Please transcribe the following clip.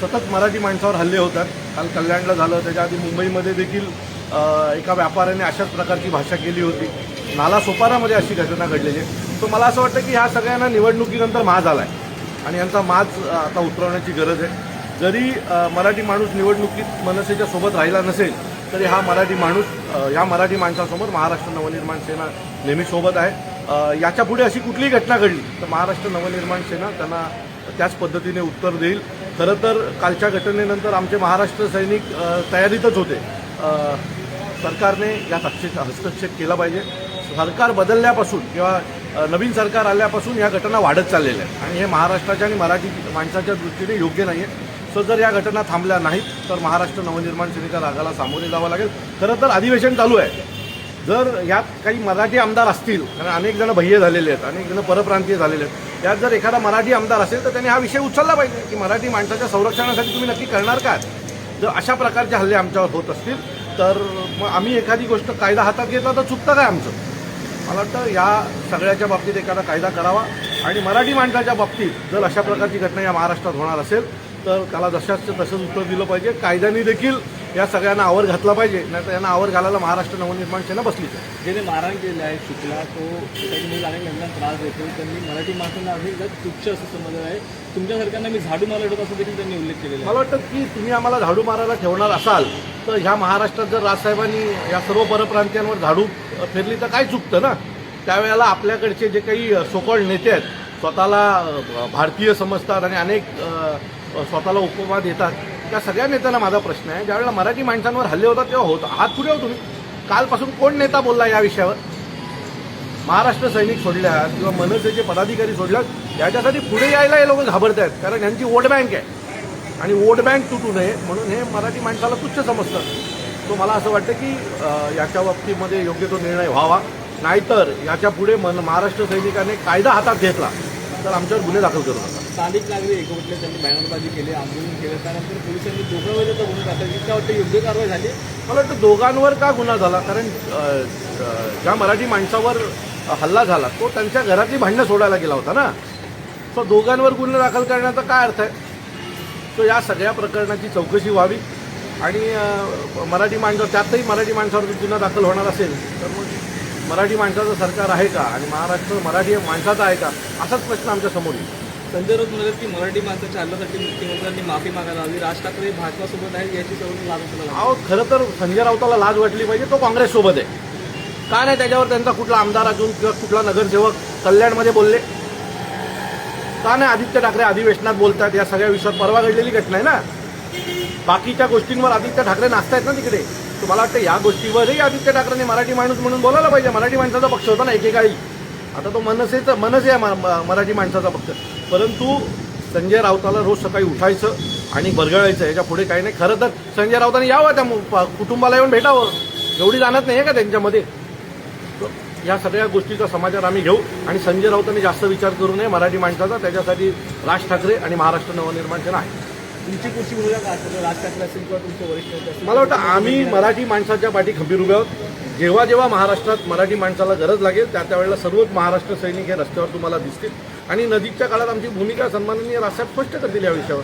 सतत मराठी माणसावर हल्ले होतात काल कल्याणला झालं त्याच्या आधी मुंबईमध्ये देखील एका व्यापाऱ्याने अशाच प्रकारची भाषा केली होती. नाला सोपारामध्ये अशी घटना घडलेली आहे. तो मला असं वाटतं की ह्या सगळ्यांना निवडणुकीनंतर माज आला आहे आणि यांचा माज आता उतरवण्याची गरज आहे. जरी मराठी माणूस निवडणुकीत मनसेच्या सोबत राहिला नसेल तरी हा मराठी माणूस ह्या मराठी माणसासमोर महाराष्ट्र नवनिर्माण सेना नेहमी सोबत आहे. याच्यापुढे याच्यापुढे अशी कुठलीही घटना घडली तर महाराष्ट्र नवनिर्माण सेना त्यांना त्याच पद्धतीने उत्तर देईल. खरं तर कालच्या घटनेनंतर आमचे महाराष्ट्र सैनिक तयारीतच होते. सरकारने यात हस्तक्षेप हस्तक्षेप केला पाहिजे. सरकार बदलल्यापासून किंवा नवीन सरकार आल्यापासून या घटना वाढत चाललेल्या आहेत. आणि हे महाराष्ट्राच्या आणि मराठी माणसाच्या दृष्टीने योग्य नाही आहे सो जर या घटना थांबल्या नाहीत तर महाराष्ट्र नवनिर्माण सेनेच्या रागाला सामोरे जावं लागेल. खरं तर अधिवेशन चालू आहे. जर यात काही मराठी आमदार असतील कारण अनेक जण भय्य झालेले आहेत अनेक जण परप्रांतीय झालेले आहेत यात जर एखादा मराठी आमदार असेल तर त्यांनी हा विषय उचलला पाहिजे की मराठी माणसाच्या संरक्षणासाठी तुम्ही नक्की करणार काय जर अशा प्रकारचे हल्ले आमच्यावर होत असतील तर मग आम्ही एखादी गोष्ट कायदा हातात घेतला तर चुकतं काय आमचं? मला वाटतं या सगळ्याच्या बाबतीत एखादा कायदा करावा. आणि मराठी माणसाच्या बाबतीत जर अशा प्रकारची घटना या महाराष्ट्रात होणार असेल तर त्याला जशाच तसंच उत्तर दिलं पाहिजे. कायद्याने देखील या सगळ्यांना आवर घातला पाहिजे नाही तर यांना आवर घालायला महाराष्ट्र नवनिर्माण सेना बसलीच आहे ज्याने मारहाण केलं आहे चुकला तो त्याची मूल अनेक महिलांना त्रास देतो. त्यांनी मराठी माणसांना अनेक तुच्छ असं समजलं आहे. तुमच्यासारख्यांना मी झाडू होतो असं देखील त्यांनी उल्लेख केलेला मला वाटतं की तुम्ही आम्हाला झाडू मारायला ठेवणार असाल तर ह्या महाराष्ट्रात जर राजसाहेबांनी या सर्व परप्रांतीयांवर झाडू फेरली तर काय चुकतं ना? त्यावेळेला आपल्याकडचे जे काही सोकॉल्ड नेते आहेत स्वतःला भारतीय समजतात आणि अनेक स्वतःला उपमा देतात. त्या सगळ्या नेत्यांना माझा प्रश्न आहे. ज्यावेळेला मराठी माणसांवर हल्ले होतात तेव्हा होत. हात पुढे हो तुम्ही? कालपासून कोण नेता बोलला या विषयावर? महाराष्ट्र सैनिक सोडल्यात किंवा मनसेचे पदाधिकारी सोडल्यात याच्यासाठी पुढे यायला हे लोक घाबरत आहेत कारण यांची वोट बँक आहे. आणि वोट बँक तुटू नये म्हणून हे मराठी माणसाला तुच्छ समजतं. तो मला असं वाटतं की याच्या बाबतीमध्ये योग्य तो निर्णय व्हावा. नाहीतर याच्यापुढे मन महाराष्ट्र सैनिकाने कायदा हातात घेतला. तर आमच्यावर गुन्हे दाखल करू नका. स्थानिक नागरिक एकवटले त्यांनी बॅनरबाजी केली आंदोलन केलं. त्यानंतर पोलिसांनी दोघांवर गुन्हा दाखल केला. त्या वाटतं योग्य कारवाई झाली? मला वाटतं दोघांवर का गुन्हा झाला? कारण ज्या मराठी माणसावर हल्ला झाला तो त्यांच्या घरातली भांडणं सोडायला गेला होता ना? तो दोघांवर गुन्हा दाखल करण्याचा काय अर्थ आहे? तो या सगळ्या प्रकरणाची चौकशी व्हावी आणि मराठी माणसं त्यातही मराठी माणसावर गुन्हा दाखल होणार असेल तर मग मराठी माणसाचं सरकार आहे का? आणि महाराष्ट्र मराठी माणसाचा आहे का? असाच प्रश्न आमच्यासमोर येईल. संजय राऊत म्हणाले की मराठी माणसाच्या हल्ल्यासाठी मुख्यमंत्र्यांनी माफी मागायला हवी. राज ठाकरे भाजपासोबत आहेत याची लागू केला अहो खरं तर संजय राऊताला लाज वाटली पाहिजे तो काँग्रेससोबत आहे. का नाही त्याच्यावर त्यांचा कुठला आमदार अजून किंवा कुठला नगरसेवक कल्याणमध्ये बोलले? का नाही आदित्य ठाकरे अधिवेशनात बोलतात? या सगळ्या विषयात परवा घडलेली घटना आहे ना? बाकीच्या गोष्टींवर आदित्य ठाकरे नाचतायत ना तिकडे? तुम्हाला मला वाटतं या गोष्टीवरही आदित्य ठाकरेंनी मराठी माणूस म्हणून बोलायला पाहिजे. मराठी माणसाचा पक्ष होता ना एकेकाळी. आता तो मनसेचा मनसे आहे म- मराठी माणसाचा पक्ष. परंतु संजय राऊताला रोज सकाळी उठायचं आणि बरगळायचं याच्यापुढे काही नाही. खरं तर संजय राऊतांनी यावं त्या कुटुंबाला येऊन भेटावं. एवढी जाणत नाही आहे का त्यांच्यामध्ये? या सगळ्या गोष्टीचा समाचार आम्ही घेऊ आणि संजय राऊतांनी जास्त विचार करू नये. मराठी माणसाचा त्याच्यासाठी राज ठाकरे आणि महाराष्ट्र नवनिर्माण सेना आहे. तुमची कुठची भूमिका काय असेल? राज ठाकरे असेल किंवा तुमचे वरिष्ठ नेते मला वाटतं आम्ही मराठी माणसाच्या पाठी खंबीर उभे आहोत. जेव्हा जेव्हा महाराष्ट्रात मराठी माणसाला गरज लागेल त्या त्यावेळेला सर्वच महाराष्ट्र सैनिक हे रस्त्यावर तुम्हाला दिसतील. आणि नजीकच्या काळात आमची भूमिका सन्माननीय राष्ट्रात स्पष्ट करतील या विषयावर.